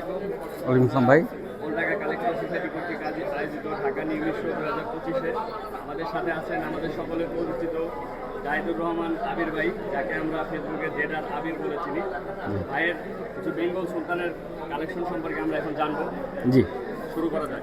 ওয়ালাইকুম আসসালাম ভাই। আমাদের সাথে আছেন আমাদের সকলের পরিচিত জাহিদুর রহমান আবির ভাই যাকে আমরা ফেসবুকে জেডার আবির বলে চিনি। ভাইয়ের কিছু বেঙ্গল সুলতানের কালেকশন সম্পর্কে আমরা এখন জানব। জি। শুরু করা যাক।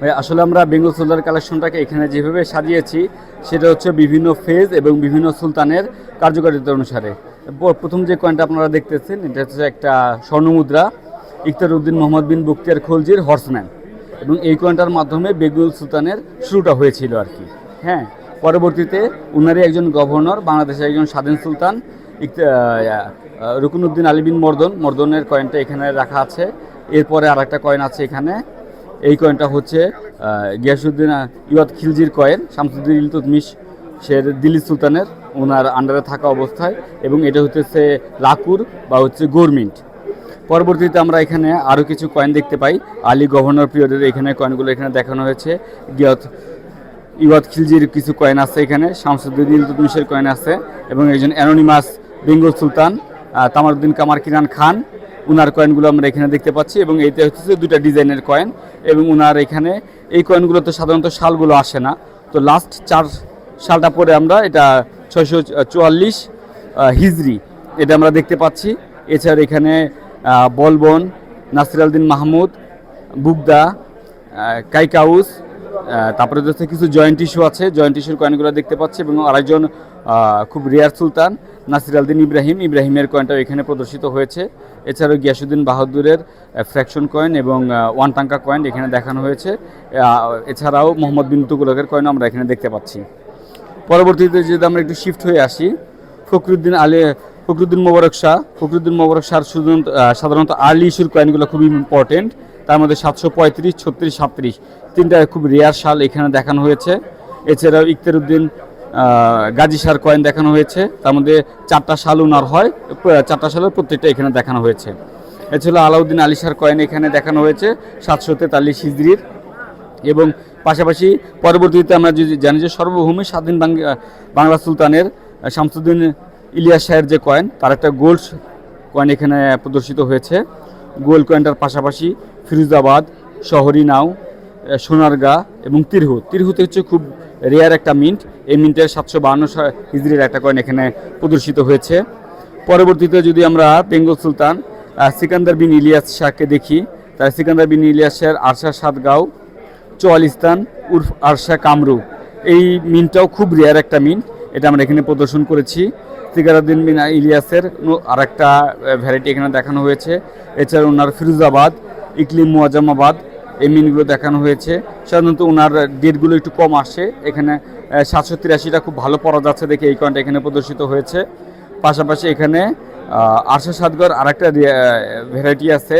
ভাই আসলে আমরা বেঙ্গল সোলজার কালেকশনটাকে এখানে যেভাবে সাজিয়েছি সেটা হচ্ছে বিভিন্ন ফেজ এবং বিভিন্ন সুলতানের কার্যকারিতা অনুসারে। প্রথম যে কয়েনটা আপনারা দেখতেছেন, এটা হচ্ছে একটা স্বর্ণমুদ্রা। ইখতার উদ্দিন মোহাম্মদ বিন বক্তিয়ার খলজির হর্সম্যান এবং এই কয়েনটার মাধ্যমে বেগুল সুলতানের শুরুটা হয়েছিল আর কি। হ্যাঁ পরবর্তীতে উনারই একজন গভর্নর বাংলাদেশের একজন স্বাধীন সুলতান রুকুনুদ্দিন আলী বিন মর্দন। মর্দনের কয়েনটা এখানে রাখা আছে। এরপরে আর একটা কয়েন আছে এখানে। এই কয়েনটা হচ্ছে গিয়াসুদ্দিন ইয়দ খিলজির কয়েন শামসুদ্দিন ইলতুতমিশ সে দিল্লি সুলতানের ওনার আন্ডারে থাকা অবস্থায় এবং এটা হচ্ছে লাকুর বা হচ্ছে গভর্নমেন্ট পরবর্তীতে আমরা এখানে আরও কিছু কয়েন দেখতে পাই। আলী গভর্নর পিরিয়ডের এখানে কয়েনগুলো এখানে দেখানো হয়েছে। গিয়ত ইওয়াত খিলজির কিছু কয়েন আছে এখানে। শামসুদ্দিন ইলতুতমিশের কয়েন আছে এবং একজন অ্যানোনিমাস বেঙ্গল সুলতান তামারুদ্দিন কামার কিরান খান। উনার কয়েনগুলো আমরা এখানে দেখতে পাচ্ছি এবং এইটা হচ্ছে দুটা ডিজাইনের কয়েন এবং উনার এখানে এই কয়েনগুলোতে সাধারণত শালগুলো আসে না। তো লাস্ট চার সালটা পরে আমরা এটা ছয়শো চুয়াল্লিশ হিজরি। এটা আমরা দেখতে পাচ্ছি। এছাড়া এখানে বলবন, নাসির আলদিন মাহমুদ, বুগদা কাইকাউস তারপরে হচ্ছে কিছু জয়েন্ট ইস্যু আছে। জয়েন্ট ইস্যুর কয়েনগুলো দেখতে পাচ্ছি এবং আরেকজন খুব রিয়ার সুলতান, নাসির আলদিন ইব্রাহিম। ইব্রাহিমের কয়েনটাও এখানে প্রদর্শিত হয়েছে। এছাড়াও গিয়াসুদ্দিন বাহাদুরের ফ্র্যাকশন কয়েন এবং ওয়ান টাঙ্কা কয়েন এখানে দেখানো হয়েছে। এছাড়াও মোহাম্মদ বিন তুগুলকের কয়েন আমরা এখানে দেখতে পাচ্ছি। পরবর্তীতে যদি আমরা একটু শিফট হয়ে আসি ফখরুদ্দিন আলী ফখরুদ্দিন মোবারক শাহ ফখরুদ্দিন মোবারক শাহ সাধারণত আর্লি ইস্যুর কয়েনগুলো খুবই ইম্পর্টেন্ট তার মধ্যে সাতশো পঁয়ত্রিশ ছত্রিশ সাতত্রিশ। তিনটা খুব রেয়ার শাল এখানে দেখানো হয়েছে। এছাড়াও ইখতারুদ্দিন আহ, গাজী শাহর কয়েন দেখানো হয়েছে। তার মধ্যে চারটা শাল উনার হয়। চারটা শালের প্রত্যেকটা এখানে দেখানো হয়েছে। এছাড়া আলাউদ্দিন আলী শাহর কয়েন এখানে দেখানো হয়েছে সাতশো তেতাল্লিশ হিজড়ির এবং পাশাপাশি পরবর্তীতে আমরা যদি জানি যে সর্বভূমি স্বাধীন বাংলা সুলতানের শামসুদ্দিন ইলিয়াস শাহের যে কয়েন তার একটা গোল্ড কয়েন এখানে প্রদর্শিত হয়েছে। গোল্ড কয়েনটার পাশাপাশি ফিরোজাবাদ শহরি নাও আহ, সোনারগাঁ এবং তিরহু তিরহুতে হচ্ছে খুব রেয়ার একটা মিন্ট এই মিন্টের সাতশো বাহান্ন হিজড়ির একটা কয়েন এখানে প্রদর্শিত হয়েছে। পরবর্তীতে যদি আমরা বেঙ্গল সুলতান সিকান্দার বিন ইলিয়াস শাহকে দেখি তাহলে সিকান্দার বিন ইলিয়াস শাহের আরশা সাতগাঁও চোয়ালিস্তান উর্ফ আরশা কামরু। এই মিনটাও খুব রেয়ার একটা মিন। এটা আমরা এখানে প্রদর্শন করেছি। সিগারুদ্দিন বিন ইলিয়াসের আর একটা ভ্যারাইটি এখানে দেখানো হয়েছে। এছাড়া ওনার ফিরোজাবাদ, ইকলিম মুয়াজ্জামাবাদ, এই মিনগুলো দেখানো হয়েছে। সাধারণত ওনার ডেটগুলো একটু কম আসে। এখানে সাতশো তিরাশিটা খুব ভালো পড়া যাচ্ছে দেখে এই কয়েনটা এখানে প্রদর্শিত হয়েছে। পাশাপাশি এখানে আরশা সাতগড় আর একটা ভ্যারাইটি আছে।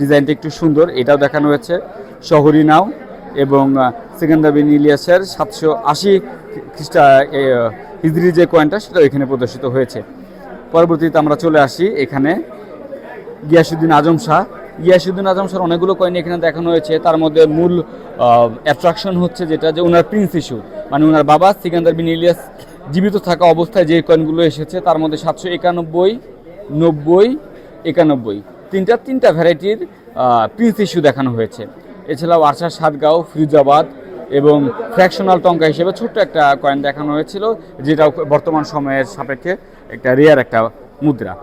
ডিজাইনটা একটু সুন্দর। এটাও দেখানো হয়েছে। শহরি নাও। এবং সেকেন্দার বিন ইলিয়াসের সাতশো আশি খ্রিস্টা হিজরি যে কয়েনটা সেটা এখানে প্রদর্শিত হয়েছে। পরবর্তীতে আমরা চলে আসি এখানে। গিয়াসুদ্দিন আজম শাহ। গিয়াসুদ্দিন আজম শাহর অনেকগুলো কয়েন এখানে দেখানো হয়েছে। তার মধ্যে মূল অ্যাট্রাকশন হচ্ছে যেটা যে ওনার প্রিন্স ইস্যু মানে ওনার বাবা সিকান্দার বিন ইলিয়াস জীবিত থাকা অবস্থায় যে কয়েনগুলো এসেছে, তার মধ্যে সাতশো একানব্বই, নব্বই, একানব্বই। তিনটা তিনটা ভ্যারাইটির প্রিন্স ইস্যু দেখানো হয়েছে। এছাড়াও আরশা সাতগাঁও ফিরোজাবাদ এবং ফ্র্যাকশনাল টঙ্কা হিসেবে ছোট্ট একটা কয়েন দেখানো হয়েছিল যেটা বর্তমান সময়ের সাপেক্ষে একটা রেয়ার একটা মুদ্রা।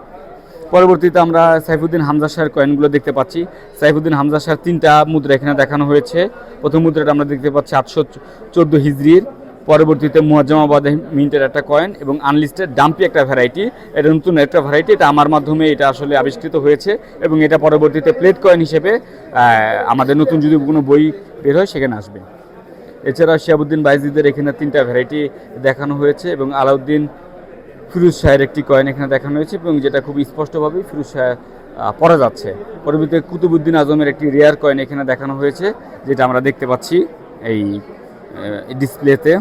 পরবর্তীতে আমরা সাইফুদ্দিন হামজা শাহের কয়েনগুলো দেখতে পাচ্ছি। সাইফুদ্দিন হামজা শাহের তিনটা মুদ্রা এখানে দেখানো হয়েছে। প্রথম মুদ্রাটা আমরা দেখতে পাচ্ছি আটশো চোদ্দ হিজড়ির পরবর্তীতে মুয়াজ্জামাবাদ মিন্টের একটা কয়েন এবং আনলিস্টেড ডাম্পি একটা ভ্যারাইটি এটা নতুন একটা ভ্যারাইটি এটা আমার মাধ্যমে এটা আসলে আবিষ্কৃত হয়েছে এবং এটা পরবর্তীতে প্লেট কয়েন হিসেবে আমাদের নতুন যদি কোনো বই বের হয় সেখানে আসবে। এছাড়া শিয়াবুদ্দিন বাইজিদের এখানে তিনটা ভ্যারাইটি দেখানো হয়েছে এবং আলাউদ্দিন ফিরোজ শাহের একটি কয়েন এখানে দেখানো হয়েছে এবং যেটা খুব স্পষ্টভাবে ফিরুজ শাহ পড়া যাচ্ছে। পরবর্তীতে কুতুবুদ্দিন আজমের একটি রেয়ার কয়েন এখানে দেখানো হয়েছে, যেটা আমরা দেখতে পাচ্ছি এই ডিসপ্লেতে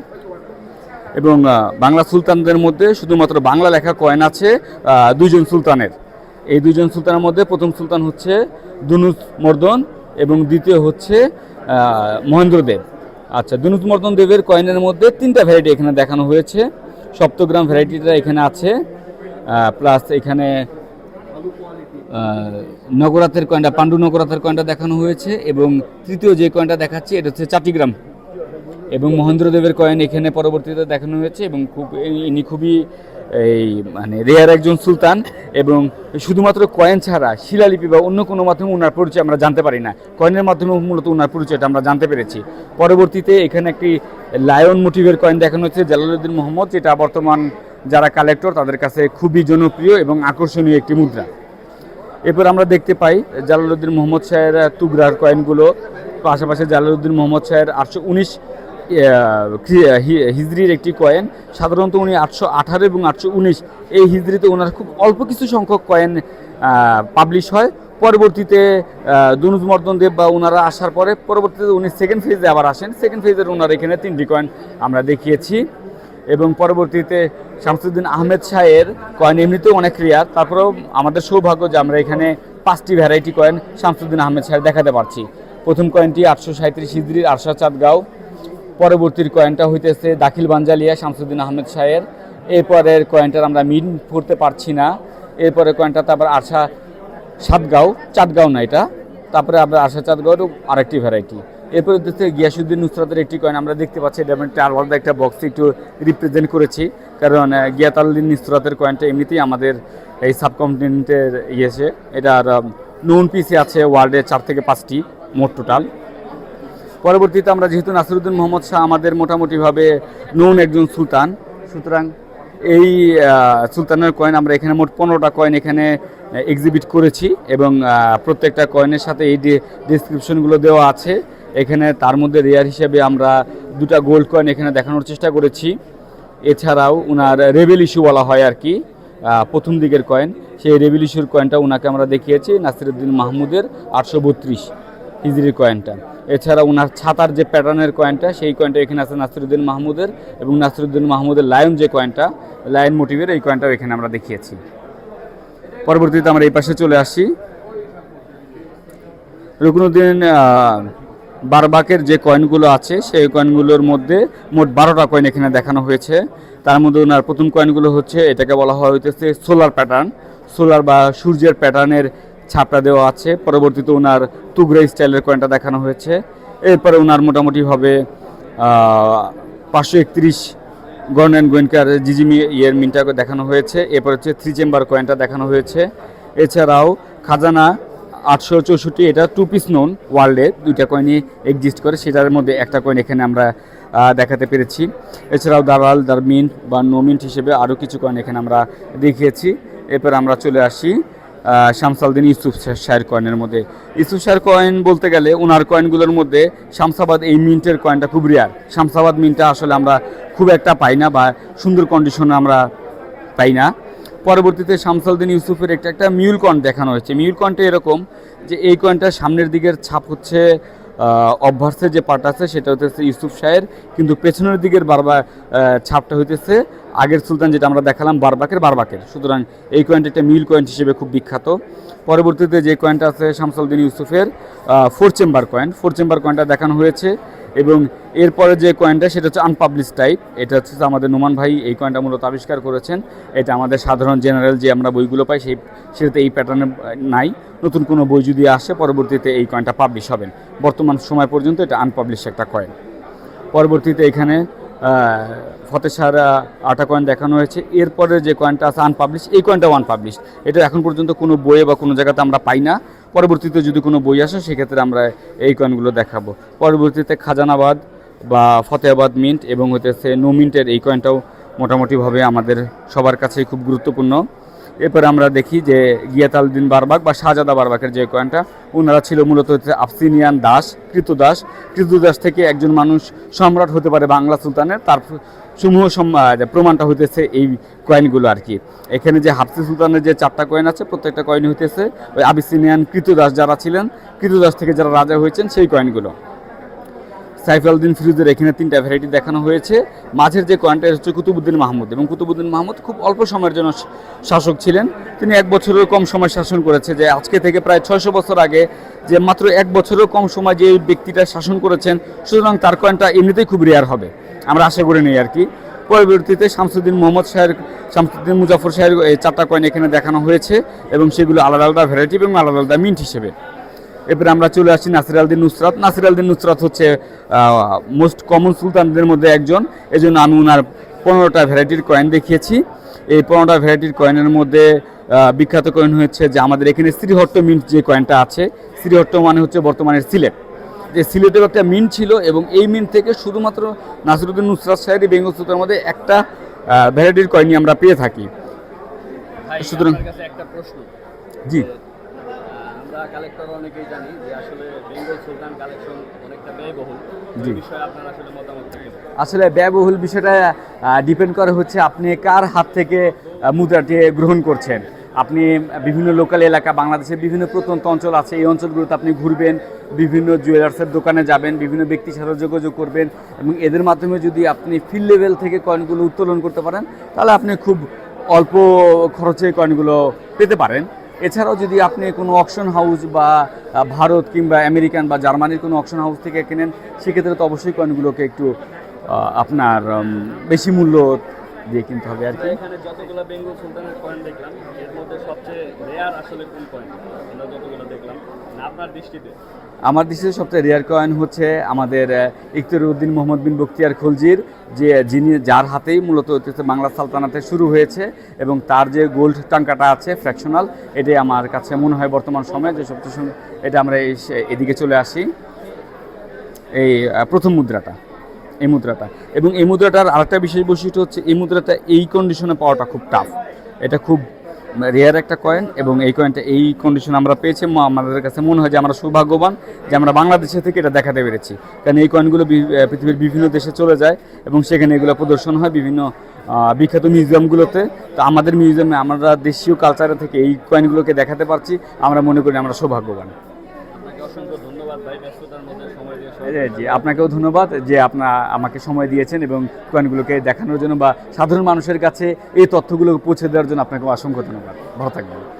এবং বাংলা সুলতানদের মধ্যে শুধুমাত্র বাংলা লেখা কয়েন আছে দুজন সুলতানের। এই দুজন সুলতানের মধ্যে প্রথম সুলতান হচ্ছে দুনুস মর্দন এবং দ্বিতীয় হচ্ছে আহ, মহেন্দ্রদেব আচ্ছা দুনুস মর্দন দেবের কয়েনের মধ্যে তিনটা ভ্যারাইটি এখানে দেখানো হয়েছে। সপ্তগ্রাম ভ্যারাইটিটা এখানে আছে প্লাস এখানে নগরাতের কয়েনটা পাণ্ডু নগরাতের কয়েনটা দেখানো হয়েছে এবং তৃতীয় যে কয়েনটা দেখাচ্ছি এটা হচ্ছে চাটিগ্রাম এবং মহেন্দ্রদেবের কয়েন এখানে পরবর্তীতে দেখানো হয়েছে এবং খুব, ইনি খুবই এই মানে রেয়ার একজন সুলতান এবং শুধুমাত্র কয়েন ছাড়া শিলালিপি বা অন্য কোনো মাধ্যমে ওনার পরিচয় আমরা জানতে পারি না। কয়েনের মাধ্যমে মূলত ওনার পরিচয়টা আমরা জানতে পেরেছি। পরবর্তীতে এখানে একটি লায়ন মোটিভের কয়েন দেখানো হচ্ছে জালালুদ্দিন মোহাম্মদ, যেটা বর্তমান যারা কালেক্টর তাদের কাছে খুবই জনপ্রিয় এবং আকর্ষণীয় একটি মুদ্রা। এরপর আমরা দেখতে পাই জালালউদ্দিন মোহাম্মদ শাহের তুগরার কয়েনগুলো। পাশাপাশি জালালউদ্দিন মোহাম্মদ শাহের আটশো উনিশ হিজড়ির একটি কয়েন। সাধারণত উনি আটশো আঠারো এবং আটশো উনিশ এই হিজড়িতে ওনার খুব অল্প কিছু সংখ্যক কয়েন পাবলিশ হয়। পরবর্তীতে দুনুজ মর্দন দেব বা ওনারা আসার পরে, পরবর্তীতে উনি সেকেন্ড ফেজে আবার আসেন। সেকেন্ড ফেজের ওনার এখানে তিনটি কয়েন আমরা দেখিয়েছি। এবং পরবর্তীতে শামসুদ্দিন আহমেদ শাহের কয়েন এমনিতেও অনেক রেয়ার তারপরেও আমাদের সৌভাগ্য যে আমরা এখানে পাঁচটি ভ্যারাইটি কয়েন শামসুদ্দিন আহমেদ শাহের দেখাতে পারছি। প্রথম কয়েনটি আটশো সাঁত্রিশ হিজড়ির আরশা চাঁদগাঁও। পরবর্তীর কয়েনটা হইতেছে দাখিল বাঞ্জালিয়া শামসুদ্দিন আহমেদ শাহের। এরপরের কয়েনটার আমরা মিন করতে পারছি না। এরপরে কয়েনটা তারপর আশা সাতগাঁও চাঁদগাঁও না এটা। তারপরে আমরা আশা চাঁদগাঁওরও আরেকটি ভ্যারাইটি এরপরে হচ্ছে গিয়াসুদ্দিন নুসরাতের একটি কয়েন আমরা দেখতে পাচ্ছি এটা আমি একটা আলাদা একটা বক্সে একটু রিপ্রেজেন্ট করেছি। কারণ আহ, গিয়াতালুদ্দিন নুসরাতের কয়েনটা এমনিতেই আমাদের এই সাবকন্টিনেন্টের ইয়েছে। এটার নুন পিসি আছে ওয়ার্ল্ডে চার থেকে পাঁচটি মোট টোটাল পরবর্তীতে আমরা যেহেতু নাসিরুদ্দিন মোহাম্মদ শাহ আমাদের মোটামুটিভাবে নুন একজন সুলতান, সুতরাং এই সুলতানের কয়েন আমরা এখানে মোট পনেরোটা কয়েন এখানে এক্সিবিট করেছি এবং প্রত্যেকটা কয়েনের সাথে এই ডিসক্রিপশনগুলো দেওয়া আছে। এখানে তার মধ্যে রেয়ার হিসেবে আমরা দুটা গোল্ড কয়েন এখানে দেখানোর চেষ্টা করেছি। এছাড়াও উনার রেবেল ইস্যু বলা হয় আর কি প্রথম দিকের কয়েন সেই রেবেল ইস্যুর কয়েনটা উনাকে আমরা দেখিয়েছি, নাসিরুদ্দিন মাহমুদের আটশো বত্রিশ। হিজড়ির কয়েনটা এছাড়া ওনার ছাতার যে প্যাটার্নের কয়েনটা সেই কয়েনটা এখানে আছে নাসিরুদ্দিন মাহমুদের এবং নাসিরুদ্দিন মাহমুদের লায়ন যে কয়েনটা লায়ন মোটিভের এই কয়েনটাও এখানে আমরা দেখিয়েছি। পরবর্তীতে আমরা এই পাশে চলে আসি। রুকনুদ্দিন বারবাকের যে কয়েনগুলো আছে, সেই কয়েনগুলোর মধ্যে মোট বারোটা কয়েন এখানে দেখানো হয়েছে। তার মধ্যে ওনার প্রথম কয়েনগুলো হচ্ছে, এটাকে বলা হয় হইতেছে সোলার প্যাটার্ন সোলার বা সূর্যের প্যাটার্নের ছাপটা দেওয়া আছে। পরবর্তীতে ওনার তুগরা স্টাইলের কয়েনটা দেখানো হয়েছে। এরপরে ওনার মোটামুটিভাবে পাঁচশো একত্রিশ গন অ্যান্ড গোয়েনকার জিজিমি ইয়ের মিনটাকে দেখানো হয়েছে। এরপর হচ্ছে থ্রি চেম্বার কয়েনটা দেখানো হয়েছে। এছাড়াও খাজানা আটশো চৌষট্টি, এটা টু পিস নোন ওয়ার্ল্ডে দুইটা কয়েনই এক্সিস্ট করে। সেটার মধ্যে একটা কয়েন এখানে আমরা দেখাতে পেরেছি। এছাড়াও দালাল দার মিন্ট বা নো মিন্ট হিসেবে আরও কিছু কয়েন এখানে আমরা দেখিয়েছি। এরপর আমরা চলে আসি শামসালদিন ইউসুফ শাহের কয়েনের মধ্যে। ইউসুফ শাহের কয়েন বলতে গেলে ওনার কয়েনগুলোর মধ্যে শামসাবাদ এই মিন্টের কয়েনটা খুব রেয়ার শামসাবাদ মিন্টটা আসলে আমরা খুব একটা পাই না বা সুন্দর কন্ডিশনে আমরা পাই না। পরবর্তীতে শামসালদিন ইউসুফের একটা একটা মিউল কয়েন দেখানো হয়েছে। মিউল কয়েনটা এরকম যে এই কয়েনটা সামনের দিকের ছাপ হচ্ছে অভ্যাসের যে পার্ট আছে সেটা হতেছে ইউসুফ শাহের কিন্তু পেছনের দিকের বারবার ছাপটা হইতেছে আগের সুলতান যেটা আমরা দেখালাম, বারবাকের বারবাকের। সুতরাং এই কয়েনটা মিল কয়েন হিসেবে খুব বিখ্যাত। পরবর্তীতে যে কয়েনটা আছে শামসালদিন ইউসুফের four chamber coin four chamber কয়েনটা দেখানো হয়েছে এবং এরপরে যে কয়েনটা সেটা হচ্ছে আনপাবলিশ টাইপ এটা হচ্ছে আমাদের নোমান ভাই এই কয়েনটা মূলত আবিষ্কার করেছেন। এটা আমাদের সাধারণ জেনারেল যে আমরা বইগুলো পাই, সেই, সেটাতে এই প্যাটার্নে নাই। নতুন কোনো বই যদি আসে, পরবর্তীতে এই কয়েনটা পাবলিশ হবেন। বর্তমান সময় পর্যন্ত এটা আনপাবলিশ একটা কয়েন পরবর্তীতে এখানে ফতেসার আটা কয়েন দেখানো হয়েছে। এরপরে যে কয়েনটা আছে আনপাবলিশ এই কয়েনটা আনপাবলিশ এটা এখন পর্যন্ত কোনো বইয়ে বা কোনো জায়গাতে আমরা পাই না। পরবর্তীতে যদি কোনো বই আসে, সেক্ষেত্রে আমরা এই কয়েনগুলো দেখাবো। পরবর্তীতে খাজানাবাদ বা ফতেহাবাদ মিন্ট এবং হতেছে নো মিন্টের এই কয়েনটাও মোটামুটিভাবে আমাদের সবার কাছে খুব গুরুত্বপূর্ণ। এরপরে আমরা দেখি যে গিয়াতালদিন বারবাক বা শাহজাদা বারবাকের যে কয়েনটা ওনারা ছিল মূলত হচ্ছে আফসিনিয়ান দাস কৃতদাস কৃতদাস থেকে একজন মানুষ সম্রাট হতে পারে বাংলা সুলতানের। তার সমূহ সম- প্রমাণটা হইতেছে এই কয়েনগুলো আর কি। এখানে যে হাফসি সুলতানের যে চারটা কয়েন আছে, প্রত্যেকটা কয়েন হইতেছে ওই আবিসিনিয়ান কৃতদাস যারা ছিলেন কৃতদাস থেকে যারা রাজা হয়েছেন, সেই কয়েনগুলো। সাইফালউদ্দিন ফিরোজের এখানে তিনটা ভ্যারাইটি দেখানো হয়েছে। মাঝের যে কয়েনটা হচ্ছে কুতুবুদ্দিন মাহমুদ এবং কুতুবুদ্দিন মাহমুদ খুব অল্প সময়ের জন্য শাসক ছিলেন। তিনি এক বছরের কম সময় শাসন করেছে যে আজকে থেকে প্রায় ছয়শো বছর আগে যে মাত্র এক বছরেরও কম সময় যে ব্যক্তিটা শাসন করেছেন, সুতরাং তার কয়েনটা এমনিতেই খুব রেয়ার হবে। আমরা আশা করে নিই আর কি পরবর্তীতে শামসুদ্দিন মোহাম্মদ শাহের, শামসুদ্দিন মুজাফর শাহের চারটা কয়েন এখানে দেখানো হয়েছে এবং সেগুলো আলাদা আলাদা ভ্যারাইটি এবং আলাদা আলাদা মিন্ট হিসেবে। এরপরে আমরা চলে আসছি নাসির আলদিন নুসরাত। নাসির আলদিন নুসরাত হচ্ছে মোস্ট কমন সুলতানদের মধ্যে একজন। এজন্য আমি ওনার পনেরোটা ভ্যারাইটির কয়েন দেখিয়েছি। এই পনেরোটা ভ্যারাইটির কয়েনের মধ্যে বিখ্যাত কয়েন হচ্ছে যে আমাদের এখানে শ্রীহট্ট মিন্ট যে কয়েনটা আছে। শ্রীহট্ট মানে হচ্ছে বর্তমানের সিলেট। যে সিলেটের একটা মিন্ট ছিল এবং এই মিন্ট থেকে শুধুমাত্র নাসিরুদ্দিন নুসরাত সাহেব বেঙ্গল সুলতানের মধ্যে একটা ভ্যারাইটির কয়েনই আমরা পেয়ে থাকি। সুতরাং- একটা প্রশ্ন। জি। আমরা কালেক্টর অনেকেই জানি যে আসলে বেঙ্গল সুলতান কালেকশন অনেকটা ব্যয়বহুল। জি। বিষয়ে আপনার আসলে মতামত আসলে ব্যয়বহুল বিষয়টা ডিপেন্ড করে হচ্ছে আপনি কার হাত থেকে মুদ্রাটি গ্রহণ করছেন। আপনি বিভিন্ন লোকাল এলাকা বাংলাদেশের বিভিন্ন প্রত্যন্ত অঞ্চল আছে এই অঞ্চলগুলোতে আপনি ঘুরবেন বিভিন্ন জুয়েলার্সের দোকানে যাবেন বিভিন্ন ব্যক্তির সাথে যোগাযোগ করবেন এবং এদের মাধ্যমে যদি আপনি ফিল্ড লেভেল থেকে কয়েনগুলো উত্তোলন করতে পারেন তাহলে আপনি খুব অল্প খরচে কয়েনগুলো পেতে পারেন। এছাড়াও যদি আপনি কোনো অকশন হাউস বা ভারত কিংবা আমেরিকান বা জার্মানির কোনো অকশন হাউস থেকে কেনেন, সেক্ষেত্রে তো অবশ্যই কয়েনগুলোকে একটু আপনার বেশি মূল্য দিয়ে কিনতে হবে আর কি। সবচেয়ে আপনার দৃষ্টিতে? আমার দৃষ্টিতে সবচেয়ে রেয়ার কয়েন হচ্ছে আমাদের ইকতর উদ্দিন মোহাম্মদ বিন বখতিয়ার খলজির, যে, যিনি যার হাতেই মূলত বাংলা সালতানাতে শুরু হয়েছে এবং তার যে গোল্ড টাঙ্কাটা আছে ফ্র্যাকশনাল এটাই আমার কাছে মনে হয় বর্তমান সময়ে যে সবচেয়ে এটা আমরা এই এদিকে চলে আসি। এই প্রথম মুদ্রাটা, এই মুদ্রাটা। এবং এই মুদ্রাটার আরেকটা বিশেষ বৈশিষ্ট্য হচ্ছে এই মুদ্রাটা এই কন্ডিশনে পাওয়াটা খুব টাফ এটা খুব রেয়ার একটা কয়েন এবং এই কয়েনটা এই কন্ডিশন আমরা পেয়েছি। আমাদের কাছে মনে হয় যে আমরা সৌভাগ্যবান যে আমরা বাংলাদেশে থেকে এটা দেখাতে পেরেছি। কারণ এই কয়েনগুলো পৃথিবীর বিভিন্ন দেশে চলে যায় এবং সেখানে এগুলো প্রদর্শন হয় বিভিন্ন বিখ্যাত মিউজিয়ামগুলোতে তো আমাদের মিউজিয়ামে আমরা দেশীয় কালচারে থেকে এই কয়েনগুলোকে দেখাতে পারছি। আমরা মনে করি আমরা সৌভাগ্যবান আপনাকে অসংখ্য ধন্যবাদ ভাই ব্যস্ততার মধ্যে সময় দিয়ে এই যে, জি আপনাকেও ধন্যবাদ যে আপনার আমাকে সময় দিয়েছেন এবং কয়েনগুলোকে দেখানোর জন্য বা সাধারণ মানুষের কাছে এই তথ্যগুলো পৌঁছে দেওয়ার জন্য আপনাকে অসংখ্য ধন্যবাদ। ভালো থাকবেন।